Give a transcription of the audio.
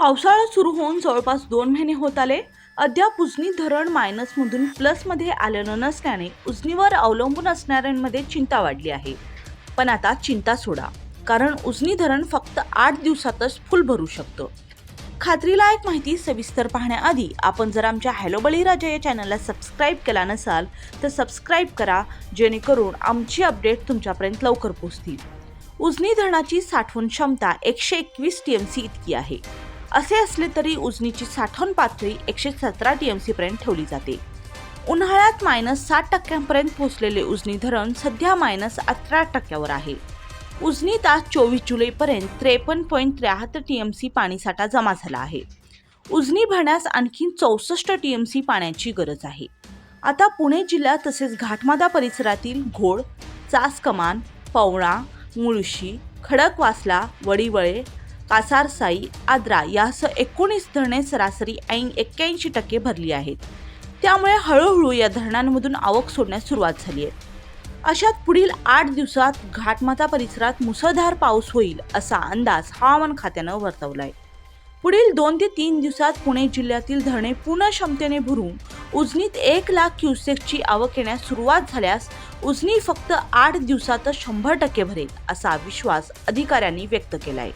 पावसाळा सुरू होऊन जवळपास दोन महिने होत आले. अद्याप उजनी धरण मायनसमधून प्लसमध्ये आलेलं नसल्याने उजनीवर अवलंबून असणाऱ्यांमध्ये चिंता वाढली आहे. पण आता चिंता सोडा कारण उजनी धरण फक्त आठ दिवसातच फुल भरू शकतं. खात्रीलायक माहिती सविस्तर पाहण्याआधी आपण जर आमच्या हॅलो बळीराजा या चॅनलला सबस्क्राईब केला नसाल तर सबस्क्राईब करा जेणेकरून आमची अपडेट तुमच्यापर्यंत लवकर पोहोचतील. उजनी धरणाची साठवण क्षमता एकशे एकवीस टी एम सी इतकी आहे. असे असले तरी उजनीची साठवण पातळी एकशे सतरा टी एम सीपर्यंत ठेवली जाते. उन्हाळ्यात मायनस सात टक्क्यांपर्यंत पोहोचलेले उजनी धरण सध्या मायनस अठरा टक्क्यावर आहे. उजनीत आज चोवीस जुलैपर्यंत त्रेपन्न पॉईंट त्र्याहत्तर टी एम सी पाणीसाठा जमा झाला आहे. उजनी भरण्यास आणखी चौसष्ट टी एम सी पाण्याची गरज आहे. आता पुणे जिल्हा तसेच घाटमादा परिसरातील घोड चास कमान पवळा मुळशी खडकवासला वडीवळे कासारसाई आद्रा यासह एकोणीस धरणे सरासरी ऐन एक्क्याऐंशी टक्के भरली आहेत. त्यामुळे हळूहळू या धरणांमधून आवक सोडण्यास सुरुवात झाली आहे. अशात पुढील आठ दिवसात घाटमाता परिसरात मुसळधार पाऊस होईल असा अंदाज हवामान खात्यानं वर्तवलाय. पुढील दोन ते तीन दिवसात पुणे जिल्ह्यातील धरणे पूर्ण क्षमतेने भरून उजनीत एक लाख क्युसेकची आवक येण्यास सुरुवात झाल्यास उजनी फक्त आठ दिवसातच शंभर टक्के भरेल असा विश्वास अधिकाऱ्यांनी व्यक्त केलाय.